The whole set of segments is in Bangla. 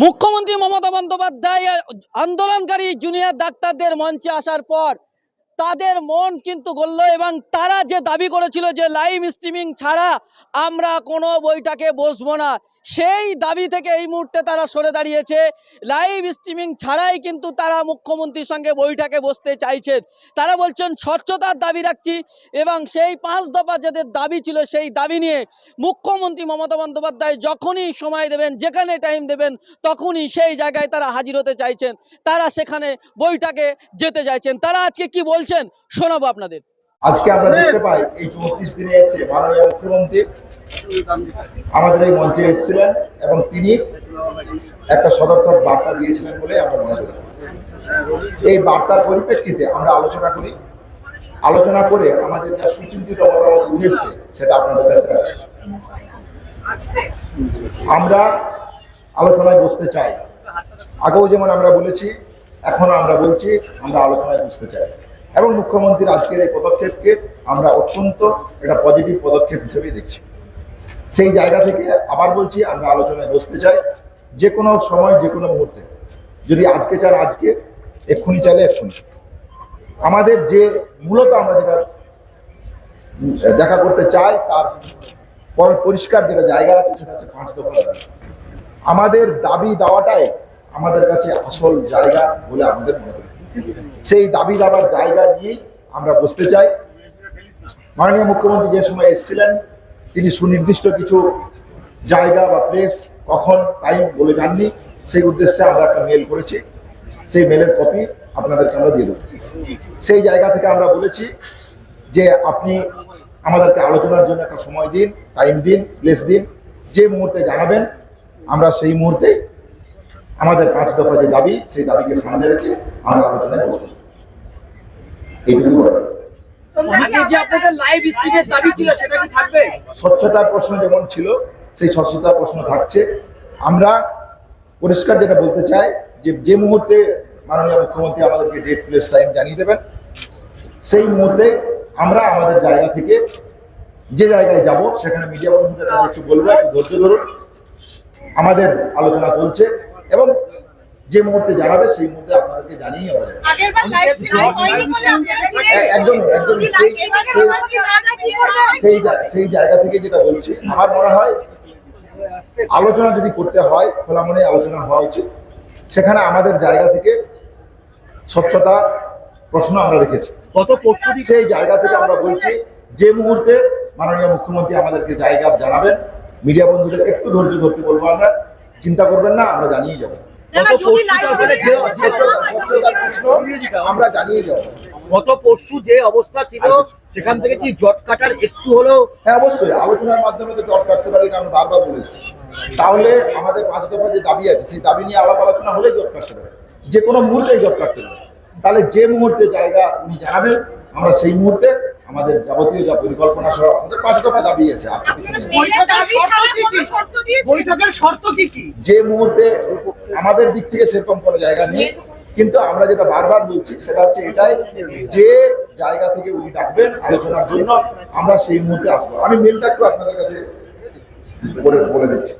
মুখ্যমন্ত্রী মমতা বন্দ্যোপাধ্যায় আন্দোলনকারী জুনিয়র ডাক্তারদের মঞ্চে আসার পর তাদের মন কিন্তু গড়ল এবং তারা যে দাবি করেছিল যে লাইভ স্ট্রিমিং ছাড়া আমরা কোনো বইটাকে বসবো না সেই দাবি থেকে এই মুহূর্তে তারা সরে দাঁড়িয়েছে। লাইভ স্ট্রিমিং ছাড়াই কিন্তু তারা মুখ্যমন্ত্রীর সঙ্গে বৈঠকে বসতে চাইছেন। তারা বলছেন, স্বচ্ছতার দাবি রাখছি এবং সেই পাঁচ দফা যাদের দাবি ছিল সেই দাবি নিয়ে মুখ্যমন্ত্রী মমতা বন্দ্যোপাধ্যায় যখনই সময় দেবেন, যেখানে টাইম দেবেন, তখনই সেই জায়গায় তারা হাজির হতে চাইছেন। তারা সেখানে বইটাকে যেতে চাইছেন। তারা আজকে কি বলছেন শোনাবো আপনাদের। আজকে আমরা দেখতে পাই, এই চৌত্রিশ দিনে এসে মাননীয় মুখ্যমন্ত্রী আমাদের এই মঞ্চে এসেছিলেন এবং তিনি একটা সদর্থক বার্তা দিয়েছিলেন বলে আমরা মনে করি। এই বার্তার পরিপ্রেক্ষিতে আমরা আলোচনা করি। আলোচনা করে আমাদের যা সুচিন্তিত মতামত উঠে এসছে সেটা আপনাদের কাছে রাখছি। আমরা আলোচনায় বসতে চাই। আগেও যেমন আমরা বলেছি এখনও আমরা বলছি, আমরা আলোচনায় বসতে চাই। এবং মুখ্যমন্ত্রীর আজকের এই পদক্ষেপকে আমরা অত্যন্ত একটা পজিটিভ পদক্ষেপ হিসেবে দেখছি। সেই জায়গা থেকে আবার বলছি, আমরা আলোচনায় বসতে চাই, যে কোনো সময়, যে কোনো মুহূর্তে। যদি আজকে চান আজকে, এক্ষুনি চাইলে এক্ষুনি। আমাদের যে মূলত আমরা যেটা দেখা করতে চাই, তার পর- পরিষ্কার যেটা জায়গা আছে, সেটা হচ্ছে পাঁচ দফা আমাদের দাবি দেওয়াটাই আমাদের কাছে আসল জায়গা বলে আমাদের মনে করি। সেই দাবি দাবার জায়গা নিয়েই আমরা বসতে চাই। মাননীয় মুখ্যমন্ত্রী যে সময় এসেছিলেন, তিনি সুনির্দিষ্ট কিছু জায়গা বা প্লেস কখন টাইম বলে যাননি সেই উদ্দেশ্যে আমরা একটা মেল করেছি। সেই মেলের কপি আপনাদেরকে আমরা দিয়ে দেবো। সেই জায়গা থেকে আমরা বলেছি যে আপনি আমাদেরকে আলোচনার জন্য একটা সময় দিন টাইম দিন প্লেস দিন। যে মুহূর্তে জানাবেন, আমরা সেই মুহূর্তে আমাদের পাঁচ দফা যে দাবি সেই দাবিকে সামনে রেখে আমরা আলোচনায় বসবো। এইটুকু বলা আগে যে আপনাদের লাইভ স্ট্রিমের দাবি ছিল সেটা কি থাকবে? স্বচ্ছতার প্রশ্ন যেমন ছিল সেই স্বচ্ছতার প্রশ্ন থাকছে। আমরা পরিষ্কার যেটা বলতে চাই যে যে মুহূর্তে মাননীয় মুখ্যমন্ত্রী আমাদেরকে ডেট প্লেস টাইম জানিয়ে দেবেন সেই মুহূর্তে আমরা আমাদের জায়গা থেকে যে জায়গায় যাব সেখানে মিডিয়া বন্ধুদের কাছে একটু বলব একটু ধৈর্য ধরুন। আমাদের আলোচনা চলছে। এবং যে মুহূর্তে জানাবে সেই মুহূর্তে আপনাদেরকে জানিয়ে আমরা যাব। আগেরবার লাইভ স্ট্রিমিং হয়নি বলে আপনারা ফিরে এ- একদমই, একদমই। যদি লাইভ এবারে সেই-? সেই জায়গা থেকে যেটা বলছি আমার মনে হয় আলোচনা যদি করতে হয় খোলা মনে আলোচনা হওয়া উচিত। সেখানে আমাদের জায়গা থেকে স্বচ্ছতা প্রশ্ন আমরা রেখেছি। গত পরশু সেই জায়গা থেকে আমরা বলছি যে মুহূর্তে মাননীয় মুখ্যমন্ত্রী আমাদেরকে জায়গা জানাবেন মিডিয়া বন্ধুদের একটু ধৈর্য ধরতে বলব আমরা। চিন্তা করবেন না আমরা জানিয়ে যাব। আমরা জানিয়ে যাব। গত পরশু যে অবস্থা ছিল সেখান থেকে কি জট কাটার একটু হলেও হ্যাঁ অবশ্যই। আলোচনার মাধ্যমে তো জট কাটতে পারি না আমরা বারবার বলেছি তাহলে আমাদের পাঁচ দফা যে দাবি আছে সেই দাবি নিয়ে আলাপ আলোচনা হলেই জট কাটতে পারে। যে কোনো মুহূর্তেই জট কাটতে পারে। তাহলে যে মুহূর্তে জায়গা উনি জানাবেন আমরা সেই মুহূর্তে আমাদের যাবতীয় যা পরিকল্পনা সহ আমাদের পাঁচ দফা দাবি আছে? বৈঠকের শর্ত কি কি? যে মুহূর্তে আমাদের দিক থেকে সেরকম কোনো জায়গা নেই কিন্তু আমরা যেটা বারবার বলছি সেটা হচ্ছে এটাই যে জায়গা থেকে উনি ডাকবেন আলোচনার জন্য আমরা সেই মুহূর্তে আসব। আমি মেলটা একটু আপনাদের কাছে বলে বলে দিচ্ছি।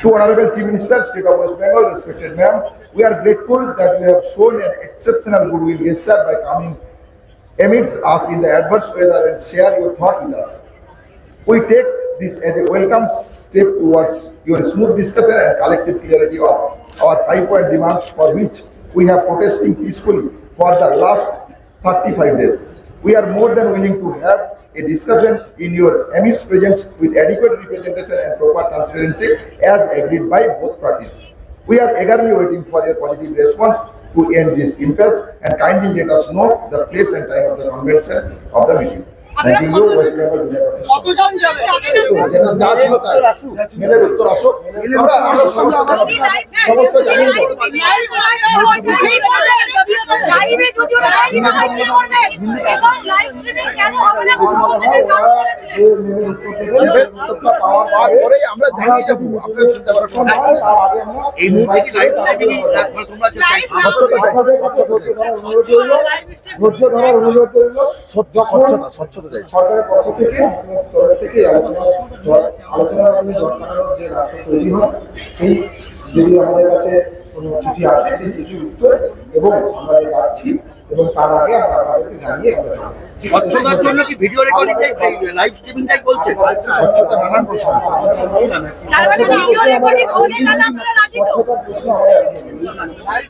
To honorable chief minister state of west bengal respected ma'am we are grateful that you have shown an exceptional goodwill. Gesture by coming amidst us in the adverse weather and share your thought with us we take this as a welcome step towards your smooth discussion and collective clarity of our five-point demands for which we have protesting peacefully for the last 35 days. We are more than willing to have a discussion in your amidst presence with adequate representation and proper transparency as agreed by both parties. We are eagerly waiting for your positive response to end this impasse and kindly let us know the place and time of the convention of the meeting. Thank you, West Bengal Junior Protest. কতজন যাবে যেটা যা ছিল তাই মেলের উত্তর আসো আমরা আমরা সমস্ত সমস্ত জানিয়ে হয়, যদি ওরা না হয়, কি? এবং কেন হবে না? কারণ তারপরেই আমরা যাব আপনারা চিন্তা করার সময় এই মুহূর্তে কি লাইভ স্ট্রিমিং মানে তোমরা যে Live চাইছো, স্বচ্ছতা স্বচ্ছতা ধরার অনুরোধ রইল স্বচ্ছ- স্বচ্ছতা স্বচ্ছতা চাইছি সরকারের পক্ষ থেকে তরফ থেকে আলোচনা যে রাস্তা তৈরি হয় সেই যদি আমাদের কাছে কোনো চিঠি আসে সেই চিঠির উত্তর এবং আমরা যাচ্ছি এবং তার আগে আমরা আপনাদেরকে জানিয়ে স্বচ্ছতার জন্য কি ভিডিও রেকর্ডিং লাইভ স্ট্রিমিংটাই বলছেন। স্বচ্ছতা নানান প্রশ্ন। তার মানে ভিডিও রেকর্ডিং হলে তাহলে আপনারা রাজি তো? স্বচ্ছতার প্রশ্ন আমাদের